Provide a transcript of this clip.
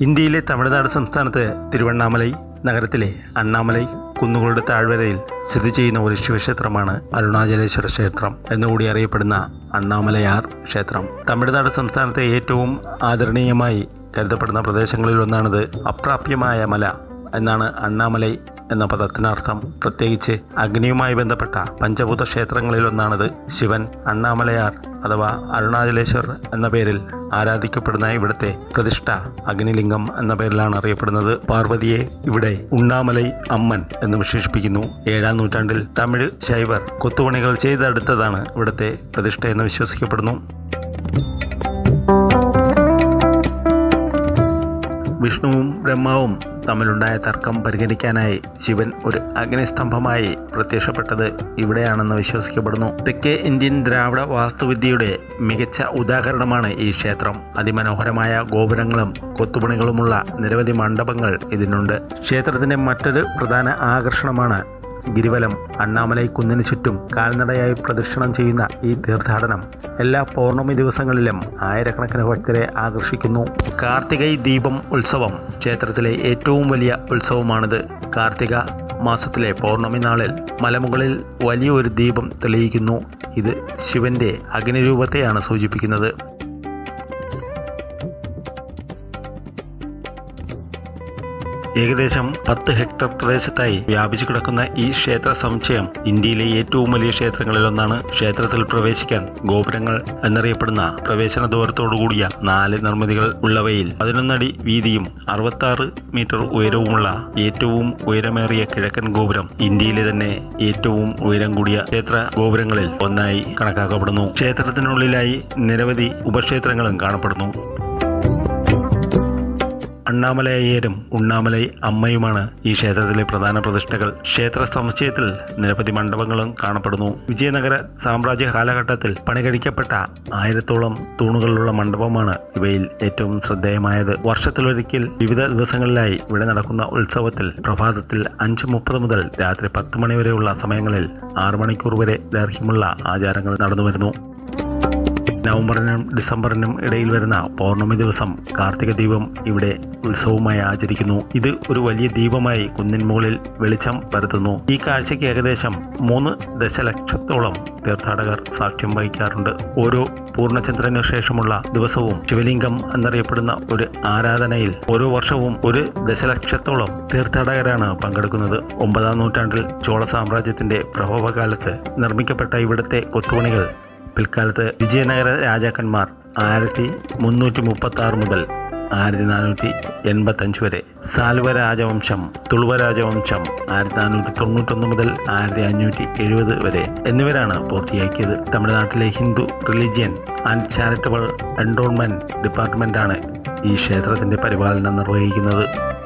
ഇന്ത്യയിലെ തമിഴ്നാട് സംസ്ഥാനത്ത് തിരുവണ്ണാമലൈ നഗരത്തിലെ അണ്ണാമലൈ കുന്നുകളുടെ താഴ്വരയിൽ സ്ഥിതി ചെയ്യുന്ന ഒരു ശിവക്ഷേത്രമാണ് അരുണാചലേശ്വര ക്ഷേത്രം എന്നുകൂടി അറിയപ്പെടുന്ന അണ്ണാമലയാർ ക്ഷേത്രം. തമിഴ്നാട് സംസ്ഥാനത്തെ ഏറ്റവും ആദരണീയമായി കരുതപ്പെടുന്ന പ്രദേശങ്ങളിൽ ഒന്നാണിത് അപ്രാപ്യമായ മല എന്നാണ് അണ്ണാമലൈ എന്ന പദത്തിനർത്ഥം പ്രത്യേകിച്ച് അഗ്നിയുമായി ബന്ധപ്പെട്ട പഞ്ചഭൂത ക്ഷേത്രങ്ങളിലൊന്നാണിത് ശിവൻ അണ്ണാമലയാർ അഥവാ അരുണാചലേശ്വർ എന്ന പേരിൽ ആരാധിക്കപ്പെടുന്ന ഇവിടുത്തെ പ്രതിഷ്ഠ അഗ്നിലിംഗം എന്ന പേരിലാണ് അറിയപ്പെടുന്നത്. പാർവതിയെ ഇവിടെ ഉണ്ണാമലൈ അമ്മൻ എന്ന് വിശേഷിപ്പിക്കുന്നു. ഏഴാം നൂറ്റാണ്ടിൽ തമിഴ് ശൈവർ കൊത്തുപണികൾ ചെയ്തെടുത്തതാണ് ഇവിടുത്തെ പ്രതിഷ്ഠ എന്ന് വിശ്വസിക്കപ്പെടുന്നു. വിഷ്ണുവും ബ്രഹ്മാവും തമ്മിലുണ്ടായ തർക്കം പരിഹരിക്കാനായി ശിവൻ ഒരു അഗ്നിസ്തംഭമായി പ്രത്യക്ഷപ്പെട്ടത് ഇവിടെയാണെന്ന് വിശ്വസിക്കപ്പെടുന്നു. തെക്കേ ഇന്ത്യൻ ദ്രാവിഡ വാസ്തുവിദ്യയുടെ മികച്ച ഉദാഹരണമാണ് ഈ ക്ഷേത്രം. അതിമനോഹരമായ ഗോപുരങ്ങളും കൊത്തുപണികളുമുള്ള നിരവധി മണ്ഡപങ്ങൾ ഇതിനുണ്ട്. ക്ഷേത്രത്തിന്റെ മറ്റൊരു പ്രധാന ആകർഷണമാണ് ഗിരിവലം അണ്ണാമലൈ കുന്നിന് ചുറ്റും കാൽനടയായി പ്രദക്ഷിണം ചെയ്യുന്ന ഈ തീർത്ഥാടനം എല്ലാ പൗർണമി ദിവസങ്ങളിലും ആയിരക്കണക്കിന് ഭക്തരെ ആകർഷിക്കുന്നു. കാർത്തികൈ ദീപം ഉത്സവം ക്ഷേത്രത്തിലെ ഏറ്റവും വലിയ ഉത്സവമാണിത്. കാർത്തിക മാസത്തിലെ പൗർണമി നാളിൽ മലമുകളിൽ വലിയൊരു ദീപം തെളിയിക്കുന്നു. ഇത് ശിവന്റെ അഗ്നിരൂപത്തെയാണ് സൂചിപ്പിക്കുന്നത്. ഏകദേശം പത്ത് ഹെക്ടർ പ്രദേശത്തായി വ്യാപിച്ചു കിടക്കുന്ന ഈ ക്ഷേത്ര സമുച്ചയം ഇന്ത്യയിലെ ഏറ്റവും വലിയ ക്ഷേത്രങ്ങളിലൊന്നാണ് ക്ഷേത്രത്തിൽ പ്രവേശിക്കാൻ ഗോപുരങ്ങൾ എന്നറിയപ്പെടുന്ന പ്രവേശന ദൂരത്തോടുകൂടിയ നാല് നിർമ്മിതികൾ ഉള്ളവയിൽ പതിനൊന്നടി വീതിയും അറുപത്താറ് മീറ്റർ ഉയരവുമുള്ള ഏറ്റവും ഉയരമേറിയ കിഴക്കൻ ഗോപുരം ഇന്ത്യയിലെ തന്നെ ഏറ്റവും ഉയരം കൂടിയ ക്ഷേത്ര ഗോപുരങ്ങളിൽ ഒന്നായി കണക്കാക്കപ്പെടുന്നു. ക്ഷേത്രത്തിനുള്ളിലായി നിരവധി ഉപക്ഷേത്രങ്ങളും കാണപ്പെടുന്നു. അണ്ണാമലയ്യരും ഉണ്ണാമലൈ അമ്മയുമാണ് ഈ ക്ഷേത്രത്തിലെ പ്രധാന പ്രതിഷ്ഠകൾ. ക്ഷേത്ര സമുച്ചയത്തിൽ നിരവധി മണ്ഡപങ്ങളും കാണപ്പെടുന്നു. വിജയനഗര സാമ്രാജ്യ കാലഘട്ടത്തിൽ പണികഴിക്കപ്പെട്ട ആയിരത്തോളം തൂണുകളിലുള്ള മണ്ഡപമാണ് ഇവയിൽ ഏറ്റവും ശ്രദ്ധേയമായത്. വർഷത്തിലൊരിക്കൽ വിവിധ ദിവസങ്ങളിലായി ഇവിടെ നടക്കുന്ന ഉത്സവത്തിൽ പ്രഭാതത്തിൽ അഞ്ച് മുപ്പത് മുതൽ രാത്രി പത്ത് മണി വരെയുള്ള സമയങ്ങളിൽ ആറ് മണിക്കൂർ വരെ ദൈർഘ്യമുള്ള ആചാരങ്ങൾ നടന്നു വരുന്നു നവംബറിനും ഡിസംബറിനും ഇടയിൽ വരുന്ന പൗർണമി ദിവസം കാർത്തിക ദീപം ഇവിടെ ഉത്സവമായി ആചരിക്കുന്നു. ഇത് ഒരു വലിയ ദീപമായി കുന്നിൻ മുകളിൽ വെളിച്ചം പരത്തുന്നു. ഈ കാഴ്ചയ്ക്ക് ഏകദേശം മൂന്ന് ദശലക്ഷത്തോളം തീർത്ഥാടകർ സാക്ഷ്യം വഹിക്കാറുണ്ട്. ഓരോ പൂർണചന്ദ്രനു ശേഷമുള്ള ദിവസവും ശിവലിംഗം എന്നറിയപ്പെടുന്ന ഒരു ആരാധനയിൽ ഓരോ വർഷവും ഒരു ദശലക്ഷത്തോളം തീർത്ഥാടകരാണ് പങ്കെടുക്കുന്നത്. ഒമ്പതാം നൂറ്റാണ്ടിൽ ചോള സാമ്രാജ്യത്തിന്റെ പ്രഭവകാലത്ത് നിർമ്മിക്കപ്പെട്ട ഇവിടുത്തെ കൊത്തുപണികൾ പിൽക്കാലത്ത് വിജയനഗര രാജാക്കന്മാർ ആയിരത്തി മുന്നൂറ്റി മുപ്പത്തി ആറ് മുതൽ ആയിരത്തി നാനൂറ്റി എൺപത്തഞ്ച് വരെ. സാൽവ രാജവംശം തുളുവ രാജവംശം ആയിരത്തി നാനൂറ്റി തൊണ്ണൂറ്റൊന്ന് മുതൽ ആയിരത്തി അഞ്ഞൂറ്റി എഴുപത് വരെ എന്നിവരാണ് പൂർത്തിയാക്കിയത്. തമിഴ്നാട്ടിലെ Hindu religion and charitable endowment ഡിപ്പാർട്ട്മെന്റാണ് ഈ ക്ഷേത്രത്തിന്റെ പരിപാലനം നിർവഹിക്കുന്നത്.